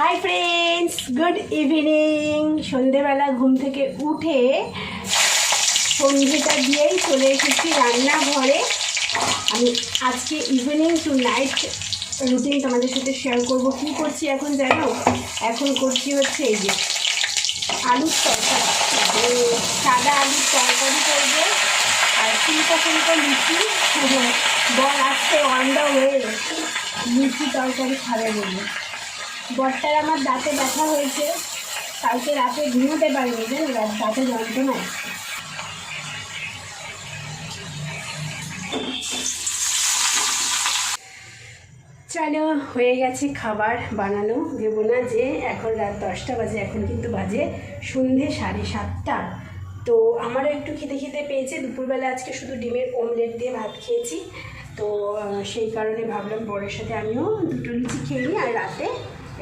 Hi friends good evening সন্ধেবেলা ঘুম থেকে উঠে সন্ধেটা দিয়েই চলে এসেছি রান্নাঘরে। আমি আজকে ইভিনিং টু নাইট রুটিন তোমাদের সাথে শেয়ার করব। কী করছি এখন জানো? এখন করছি হচ্ছে এই যে আলুর তরকারি। সাদা আলুর তরকারি করব আর ফুলকো ফুলকো লুচি। বল আসছে অন দ্য ওয়ে লুচি তরকারি খাবে বলে। বরটার আমার দাঁতে ব্যথা হয়েছে। কালকে রাতে ঘুমোতে পারিনি জানো দাঁতে যন্ত্রণা। চলো, হয়ে গেছে খাবার বানানো। দেবো না যে এখন রাত দশটা বাজে, এখন কিন্তু বাজে সন্ধে সাড়ে সাতটা। তো আমারও একটু খেতে খেতে পেয়েছে। দুপুরবেলা আজকে শুধু ডিমের অমলেট দিয়ে ভাত খেয়েছি। তো সেই কারণে ভাবলাম বরের সাথে আমিও দুটো লুচি খেয়ে নিই, আর রাতে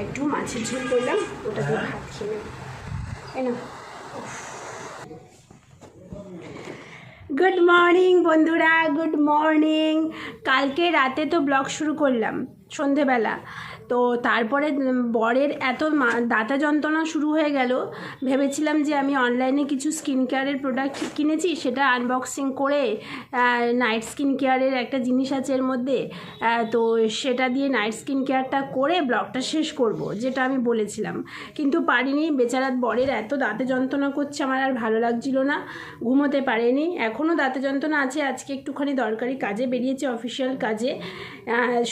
একটু মাছের ঝোল করলাম, ওটা দিয়ে ভাত খেয়ে নেব। তাই না গুড মর্নিং বন্ধুরা গুড মর্নিং কালকে রাতে তো ব্লগ শুরু করলাম, সন্ধেবেলা। তো তারপরে বরের এত দাঁতা যন্ত্রণা শুরু হয়ে গেল। ভেবেছিলাম যে আমি অনলাইনে কিছু স্কিন কেয়ারের প্রোডাক্ট কিনেছি, সেটা আনবক্সিং করে নাইট স্কিন কেয়ারের একটা জিনিস আছে এর মধ্যে। তো সেটা দিয়ে নাইট স্কিন কেয়ারটা করে ব্লগটা শেষ করব, যেটা আমি বলেছিলাম। কিন্তু পারিনি বেচারাত বরের এত দাঁতে যন্ত্রণা করছে, আমার আর ভালো লাগছিল না, ঘুমোতে পারেনি। এখনও দাঁতে যন্ত্রণা আছে, আজকে একটুখানি দরকারি কাজে, বেরিয়েছে অফিসিয়াল কাজে।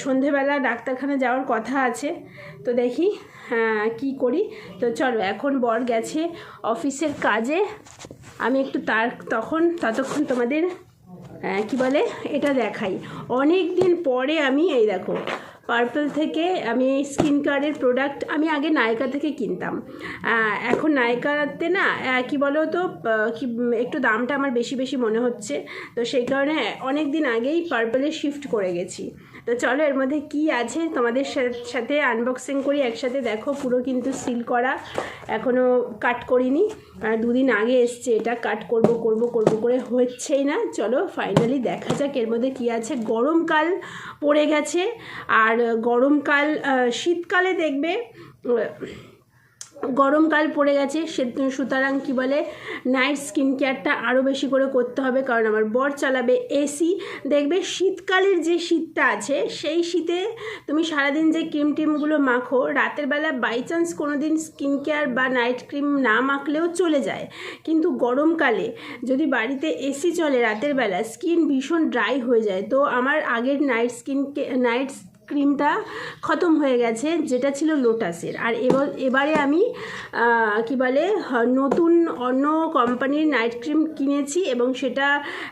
সন্ধেবেলা ডাক্তারখানা যাওয়ার কথা আছে। তো দেখি হ্যাঁ, কি করি? তো চলো এখন বর গেছে অফিসের কাজে। আমি একটু তার তখন ততক্ষণ তোমাদের আহ, কি বলে? এটা দেখাই। অনেক দিন পরে আমি এই দেখো পার্পল থেকে আমি স্কিন কেয়ারের প্রোডাক্ট আমি আগে নায়িকা থেকে কিনতাম। এখন নায়িকাতে না কি বলো তো কি একটু দামটা আমার বেশি বেশি মনে হচ্ছে। তো সেই কারণে অনেক দিন আগেই পার্পলে শিফট করে গেছি। তো চলো এর মধ্যে কি আছে? তোমাদের সাথে আনবক্সিং করি, একসাথে দেখো, পুরো কিন্তু সিল করা। এখনও কাট করিনি। দুদিন আগে এসছে এটা কাট করব করব করব করে হচ্ছেই না। চলো ফাইনালি দেখা যাক এর মধ্যে কি আছে। গরমকাল পড়ে গেছে। আর গরমকাল শীতকালে দেখবে গরমকাল পড়ে গেছে, সে- সুতরাং কী বলে নাইট স্কিন কেয়ারটা আরও বেশি করে করতে হবে, কারণ আমার বর চালাবে এসি দেখবে শীতকালের যে শীতটা আছে, সেই শীতে তুমি সারাদিন যে ক্রিম টিমগুলো মাখো, রাতের বেলা বাই চান্স কোনো দিন স্কিন কেয়ার বা নাইট ক্রিম না মাখলেও চলে যায়। কিন্তু গরমকালে যদি বাড়িতে এসি চলে রাতের বেলা স্কিন ভীষণ ড্রাই হয়ে যায়। তো আমার আগের নাইট স্কিন নাইট ক্রিমটা খতম হয়ে গেছে, যেটা ছিল লোটাসের। আর এবার, এবারে আমি কি বলে নতুন অন্য কোম্পানির নাইট ক্রিম কিনেছি এবং সেটা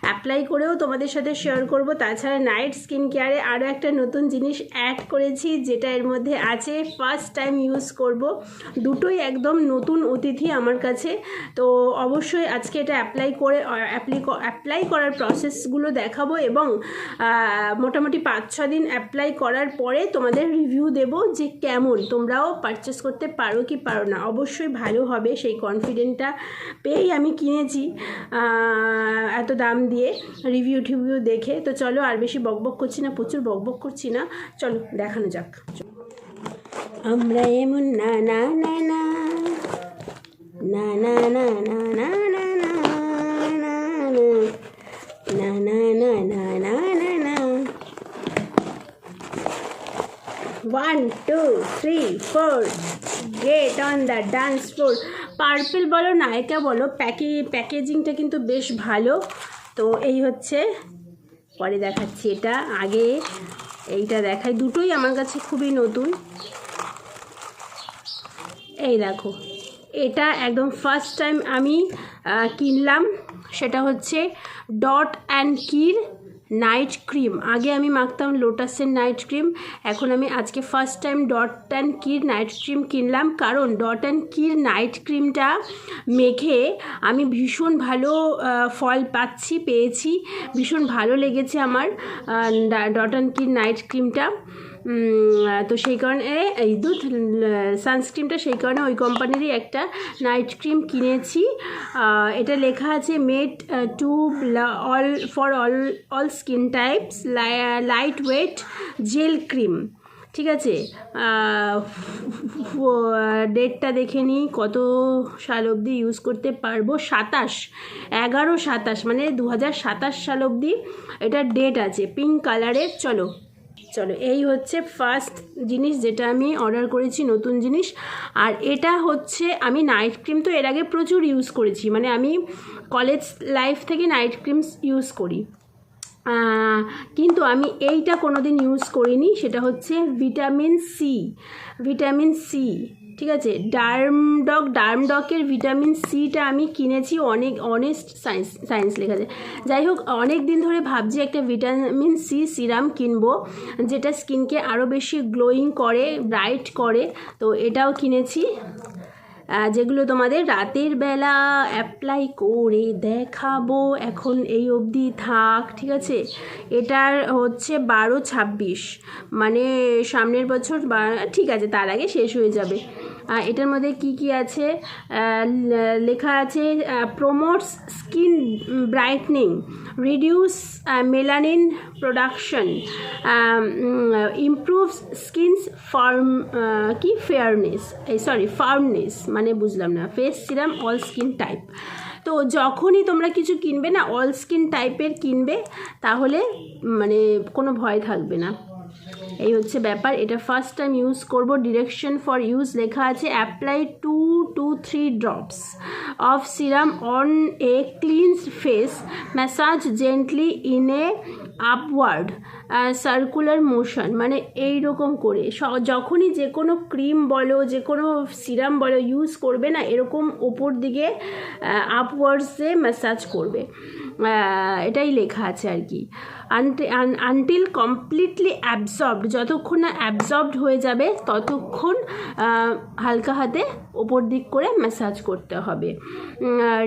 অ্যাপ্লাই করেও তোমাদের সাথে শেয়ার করব। তাছাড়া নাইট স্কিন কেয়ারে আরও একটা নতুন জিনিস অ্যাড করেছি, যেটা এর মধ্যে আছে, ফার্স্ট টাইম ইউজ করব। দুটোই একদম নতুন অতিথি আমার কাছে। তো অবশ্যই আজকে এটা অ্যাপ্লাই করে অ্যাপ্লি, অ্যাপ্লাই করার প্রসেসগুলো দেখাবো এবং মোটামুটি পাঁচ ছ দিন অ্যাপ্লাই করার পরে তোমাদের রিভিউ দেব যে কেমন, তোমরাও পারচেস করতে পারো কি পারো না। অবশ্যই ভালো হবে সেই কনফিডেন্টটা পেয়েই আমি কিনেছি এত দাম দিয়ে রিভিউ টিভিউ দেখে। তো চলো আর বেশি বকবক করছি না, প্রচুর বকবক করছি না। চলো দেখানো যাক। আমরা এমন না না না না না না না না না না না না না না না না না one two three four get on the dance floor purple বলো নায়িকা বলো প্যাকে প্যাকেজিংটা কিন্তু বেশ ভালো। তো এই হচ্ছে, পরে দেখাচ্ছি এটা। আগে এইটা দেখাই। দুটোই আমার কাছে খুবই নতুন। এই দেখো, এটা একদম ফার্স্ট টাইম আমি কিনলাম। সেটা হচ্ছে ডট অ্যান্ড কির নাইট ক্রিম। আগে আমি মাখতাম লোটাসের নাইট ক্রিম, এখন আমি আজকে ফার্স্ট টাইম ডট অ্যান্ড কির নাইট ক্রিম কিনলাম। কারণ ডট অ্যান্ড কির নাইট ক্রিমটা মেখে আমি ভীষণ ভালো ফল পাচ্ছি, পেয়েছি। ভীষণ ভালো লেগেছে আমার ডট অ্যান্ড কির নাইট ক্রিমটা। তো সেই কারণে, এই দুধ সানস্ক্রিনটা সেই কারণে ওই কোম্পানিরই একটা নাইট ক্রিম কিনেছি। এটা লেখা আছে made to all for all all skin types light weight gel cream ঠিক আছে? ডেটটা দেখে নিই কত সাল অবধি ইউজ করতে পারব? সাতাশ, এগারো সাতাশ মানে দু সাতাশ সাল অবধি এটার ডেট আছে। পিঙ্ক কালারের চলো। চলো, এই হচ্ছে ফার্স্ট জিনিস যেটা আমি অর্ডার করেছি, নতুন জিনিস। আর এটা হচ্ছে, আমি নাইট ক্রিম তো এর আগে প্রচুর ইউজ করেছি মানে আমি কলেজ লাইফ থেকে নাইট ক্রিমস ইউজ করি। কিন্তু আমি এইটা কোনো দিন ইউজ করিনি, সেটা হচ্ছে ভিটামিন সি ভিটামিন সি ঠিক আছে? ডার্মডক ডার্মডকের ভিটামিন সিটা আমি কিনেছি অনেক অনেস্ট সায়েন্স সায়েন্স লেখা আছে যাই হোক অনেক দিন ধরে ভাবছি একটা ভিটামিন সি সিরাম কিনবো যেটা স্কিনকে আরও বেশি গ্লোয়িং করে ব্রাইট করে। তো এটাও কিনেছি। যেগুলো তোমাদের রাতের বেলা অ্যাপ্লাই করে দেখাবো। এখন এই অবধি থাক ঠিক আছে? এটার হচ্ছে বারো ছাব্বিশ। মানে সামনের বছর ঠিক আছে তার আগে শেষ হয়ে যাবে। এটার মধ্যে কি কি আছে? লেখা আছে promotes skin brightening reduce melanin production improves skins firm কি? ফেয়ারনেস এই সরি ফার্মনেস মানে বুঝলাম না। Face serum all skin type তো যখনই তোমরা কিছু কিনবে না অল স্কিন টাইপের কিনবে, তাহলে মানে কোনো ভয় থাকবে না। এই হচ্ছে ব্যাপার। এটা ফার্স্ট টাইম ইউজ করব। ডিরেকশন ফর ইউজ লেখা আছে apply two to three drops of serum on a cleansed face massage gently in a upward circular motion মানে এই রকম করে যখনই যে কোনো ক্রিম বলো, যে কোনো সিরাম বলো ইউজ করবে না, এরকম ওপর দিকে আপওয়ার্ডসে ম্যাসাজ করবে। এটাই লেখা আছে আর কি। আনটিল কমপ্লিটলি অ্যাবজর্বড যতক্ষণ না অ্যাবজর্বড হয়ে যাবে, ততক্ষণ হালকা হাতে ওপর দিক করে ম্যাসাজ করতে হবে।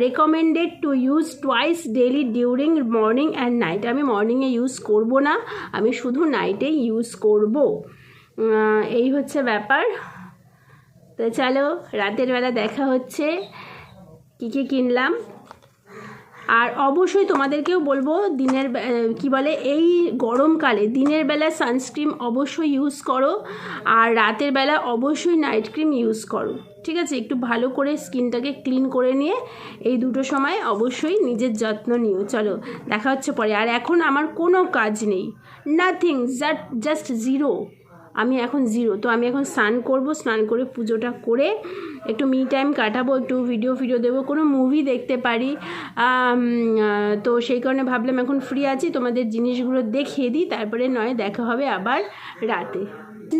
Recommended to use twice daily during morning and night আমি মর্নিংয়ে ইউজ করব না, আমি শুধু নাইটেই ইউজ করব। এই হচ্ছে ব্যাপার। তো চলো, রাতের বেলা দেখা হচ্ছে। কী কী কিনলাম? আর অবশ্যই তোমাদেরকেও বলব, দিনের কি বলে, এই গরমকালে দিনের বেলা সানস্ক্রিন অবশ্যই ইউজ করো আর রাতের বেলা অবশ্যই নাইট ক্রিম ইউজ করো। ঠিক আছে? একটু ভালো করে স্কিনটাকে ক্লিন করে নিয়ে এই দুটো সময় অবশ্যই নিজের যত্ন নিও। চলো, দেখা হচ্ছে পরে। আর এখন আমার কোনো কাজ নেই। নাথিং জাস্ট জিরো আমি এখন জিরো তো আমি এখন স্নান করব, স্নান করে পুজোটা করে একটু মি টাইম কাটাবো, একটু ভিডিও ফিডিও দেবো, কোনো মুভি দেখতে পারি। তো সেই কারণে ভাবলাম এখন ফ্রি আছি, তোমাদের জিনিসগুলো দেখিয়ে দিই, তারপরে নয় দেখা হবে আবার রাতে।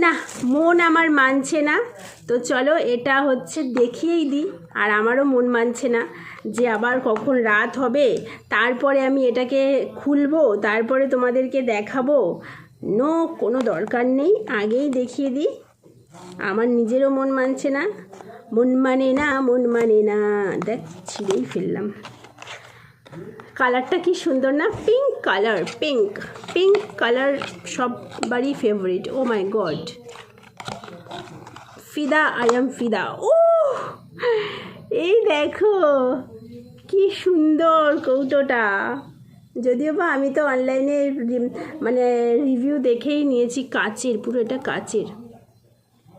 না, মন আমার মানছে না, তো চলো এটা হচ্ছে দেখিয়েই দিই, আর আমারও মন মানছে না যে আবার কখন রাত হবে। তারপরে আমি এটাকে খুলবো, তারপরে তোমাদেরকে দেখাবো নো, কোনো দরকার নেই। আগেই দেখিয়ে দিই। আমার নিজেরও মন মানছে না। মন মানে না, মন মানে না। দেখ, ছিঁড়েই ফেললাম। কালারটা কি সুন্দর না? Pink colour pink pink colour সববারই favourite oh my god ফিদা আই এম ফিদা। ও এই দেখো, কি সুন্দর কৌটোটা। যদিও বা আমি তো অনলাইনে মানে রিভিউ দেখেই নিয়েছি, কাচের পুরো এটা কাচের।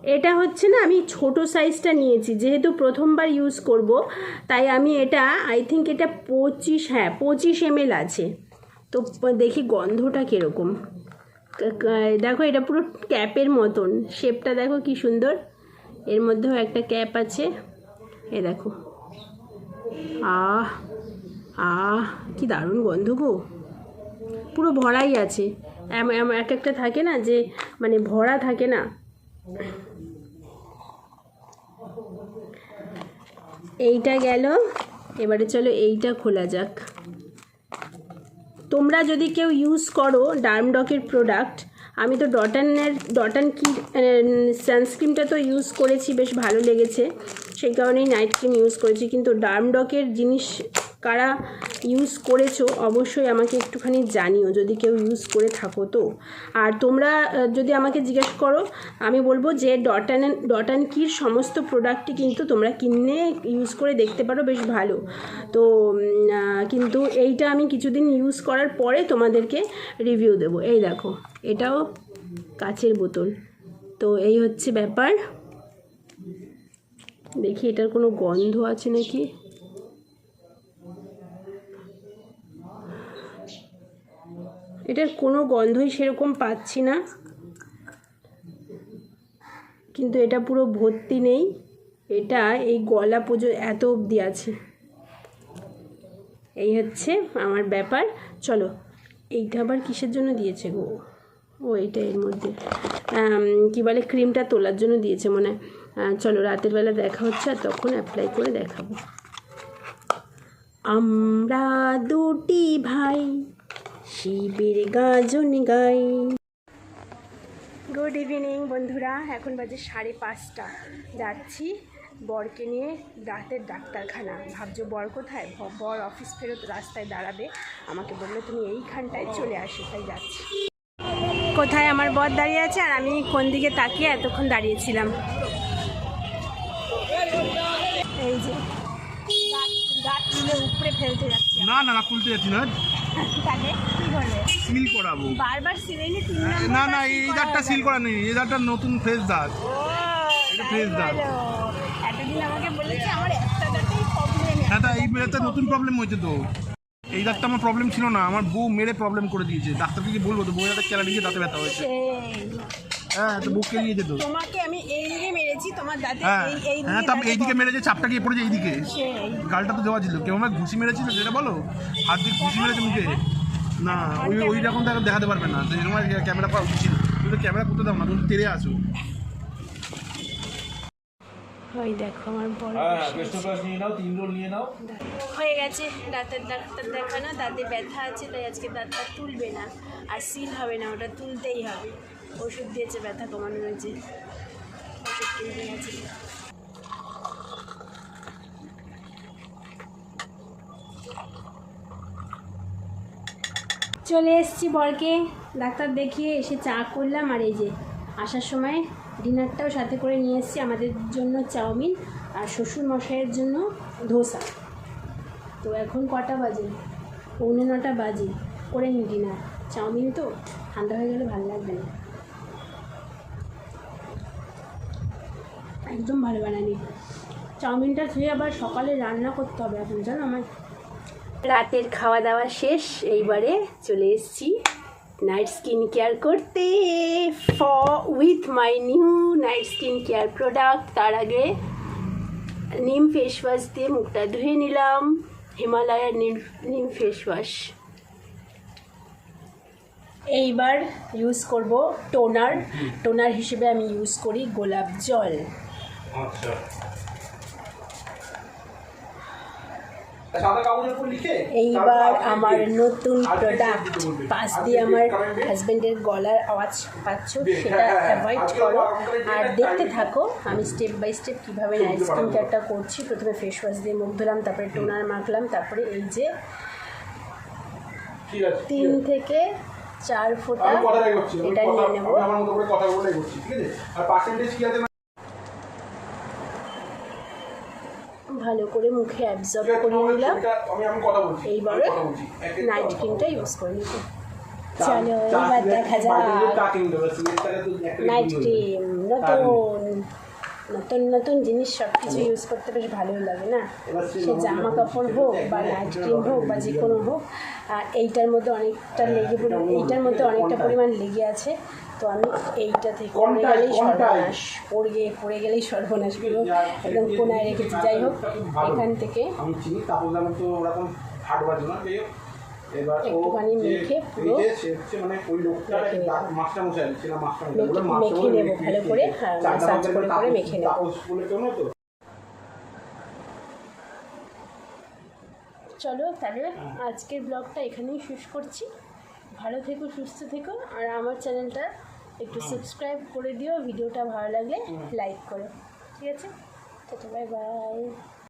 এটা হচ্ছে না, আমি ছোট সাইজটা নিয়েছি, যেহেতু প্রথমবার ইউজ করব, তাই আমি এটা আই থিঙ্ক এটা পঁচিশ হ্যাঁ পঁচিশ এমএল আছে। তো দেখি গন্ধটা কীরকম। দেখো এটা পুরো ক্যাপের মতন শেপটা দেখো কি সুন্দর। এর মধ্যেও একটা ক্যাপ আছে। এ দেখো। আহ! আহ, কি দারুণ গন্ধ গো। পুরো ভরাই আছে। এক একটা থাকে না যে মানে ভরা থাকে না। এইটা গেল। এবারে চলো এইটা খোলা যাক। তোমরা যদি কেউ ইউজ করো ডার্মডকের প্রোডাক্ট আমি তো ডটানের ডটান কি সানস্ক্রিনটা তো ইউজ করেছি, বেশ ভালো লেগেছে। সেই কারণেই নাইট ক্রিম ইউজ করেছি। কিন্তু ডার্মডকের জিনিস কারা ইউজ করেছ, অবশ্যই আমাকে একটুখানি জানিও, যদি কেউ ইউজ করে থাকো তো। আর তোমরা যদি আমাকে জিজ্ঞেস করো, আমি বলব যে ডটান ডটান কির সমস্ত প্রোডাক্টই কিন্তু তোমরা কিনে ইউজ করে দেখতে পারো, বেশ ভালো। তো কিন্তু এইটা আমি কিছুদিন ইউজ করার পরে তোমাদেরকে রিভিউ দেবো। এই দেখো, এটাও কাচের বোতল। তো এই হচ্ছে ব্যাপার। দেখি, এটার কোনো গন্ধ আছে নাকি? এটার কোনো গন্ধই সেরকম পাচ্ছি না। কিন্তু এটা পুরো ভর্তি নেই। এটা এই গলা পুজো এত অবধি আছে। এই হচ্ছে আমার ব্যাপার। চলো, এইটা আবার কিসের জন্য দিয়েছে গো? ও, এইটা এর মধ্যে। কি বলে, ক্রিমটা তোলার জন্য দিয়েছে মনে চলো, রাতের বেলা দেখা হচ্ছে আর তখন অ্যাপ্লাই করে দেখাবো। আমরা দুটি ভাই শিবের গাজন গাই। গুড ইভিনিং বন্ধুরা। এখন বাজে সাড়ে পাঁচটা। যাচ্ছি বরকে নিয়ে দাঁতের ডাক্তারখানা। ভাবছ বর কোথায়? বর অফিস ফেরত রাস্তায় দাঁড়াবে। আমাকে বলল তুমি এইখানটায় চলে আসো তাই যাচ্ছি। কোথায় আমার বর দাঁড়িয়ে আছে আর আমি কোন দিকে তাকিয়ে এতক্ষণ দাঁড়িয়েছিলাম? এই যে উপরে ফেলতে যাচ্ছি। না না না খুলতে যাচ্ছি না। তাহলে কী করবে সিল করাবো। বারবার সিলেনি তিন না না এই দাঁতটা সিল করা নেই এই দাঁতটা নতুন ফ্রেশ দাঁত এটা ফ্রেশ দাঁত এতদিন আমাকে বলেছে আমার একটা দাঁতেই প্রবলেম হ্যাঁ তা এই বেলাতে নতুন প্রবলেম হয়েছে তো। এই দাঁতটা আমার প্রবলেম ছিল না আমার বউ মেরে প্রবলেম করে দিয়েছে। ডাক্তারকে কি বলব তো বউ একটা কেলা নিয়ে দাঁতে ব্যথা হয়েছে। হ্যাঁ তো বুক কেলিয়েছে তো তোমাকে আমি এই দিকে মেরেছি তোমার দাঁতে হ্যাঁ এই এই হ্যাঁ তা এইদিকে মেরেছে চাপটা গিয়ে পড়েছে এইদিকে। গালটা তো দেওয়া ছিল। কেউ আমার ঘুষি মেরেছিল সেটা বলো? হাত দিয়ে ঘুষি মেরেছে মুখে। না ওই ওই রকম তো এখন দেখাতে পারবে না। সময় ক্যামেরা করা উচিত তুমি তো ক্যামেরা করতে দাও না তুমি তেরে আসো ওই দেখো আমার বড় হ্যাঁ নিয়ে নাও তিন রোল নিয়ে নাও। হয়ে গেছে দাঁতের ডাক্তার দেখানো দাঁতে ব্যথা আছে তাই আজকে দাঁতটা তুলবে না। আর সিল হবে না ওটা তুলতেই হবে। ওষুধ দিয়েছে, ব্যথা কমানোর হয়েছে। ওষুধ গেছে। চলে এসেছি বরকে। ডাক্তার দেখিয়ে এসে চা করলাম আর এই যে আসার সময় ডিনারটাও সাথে করে নিয়ে এসেছি আমাদের জন্য চাউমিন আর শ্বশুর মশাইয়ের জন্য ধোসা। তো এখন কটা বাজে? পৌনে নটা বাজে। করে নি ডিনার। চাউমিন তো ঠান্ডা হয়ে গেলে ভালো লাগবে না। একদম ভালো বানানি। চাউমিনটা খেয়ে আবার সকালে রান্না করতে হবে এখন, জানো আমার রাতের খাওয়া দাওয়া শেষ, এইবারে চলে এসেছি নাইট স্কিন কেয়ার করতে। ফ with my new night skin care product তার আগে নিম ফেস ওয়াশ দিয়ে মুখটা ধুয়ে নিলাম, হিমালয়ার নিম নিম ফেস ওয়াশ এইবার ইউজ করব টোনার টোনার হিসেবে আমি ইউজ করি গোলাপ জল। আচ্ছা। লিখে এইবার আমার নতুন প্রোডাক্ট পাশ দিয়ে আমার হাজব্যান্ডের গলার আওয়াজ পাচ্ছ সেটা অ্যাভয়েড করো। আর দেখতে থাকো আমি স্টেপ বাই স্টেপ কীভাবে নাইট স্কিন কেয়ারটা করছি প্রথমে ফেস ওয়াশ দিয়ে মুখ ধুলাম তারপরে টোনার মাখলাম তারপরে এই যে তিন থেকে চার ফোঁটা এটা নিয়ে নেব। আমি আমার মতো করে কথা বলেই করছি ঠিক আছে? আর পার্সেন্টেজ কি আছে ভালো করে মুখে অ্যাবজর্ব করে নিলাম। ছবিটা আমি আমি কথা বলছি। এইবারে নাইট ক্রিমটা ইউজ করে নিব চলো এবার দেখা যাক। নাইট ক্রিম নতুন নতুন নতুন জিনিস সব কিছু ইউজ করতে বেশ ভালোই লাগে না? সে জামা কাপড় হোক বা নাইট ক্রিম হোক বা যে কোনো হোক আর এইটার মধ্যে অনেকটা লেগে পড়ে এইটার মধ্যে অনেকটা পরিমাণ লেগে আছে। তো আমি এইটা থেকে পড়ে গেলেই সর্বনাশ। পড়ে গিয়ে পড়ে গেলেই সর্বনাশ পুরো একদম কোনায় রেখেছি। যাই হোক এখান থেকে একটুখানি মেখে পুরো মেখে মানে মেখে নেব। মেখে- নেব ভালো করে। হ্যাঁ, চারটা করে করে মেখে নেব। চলো তাহলে আজকের ব্লগটা এখানেই শেষ করছি। ভালো থেকো সুস্থ থেকো আর আমার চ্যানেলটা একটু সাবস্ক্রাইব করে দিও ভিডিওটা ভালো লাগলে লাইক করো। ঠিক আছে? তো বাই বাই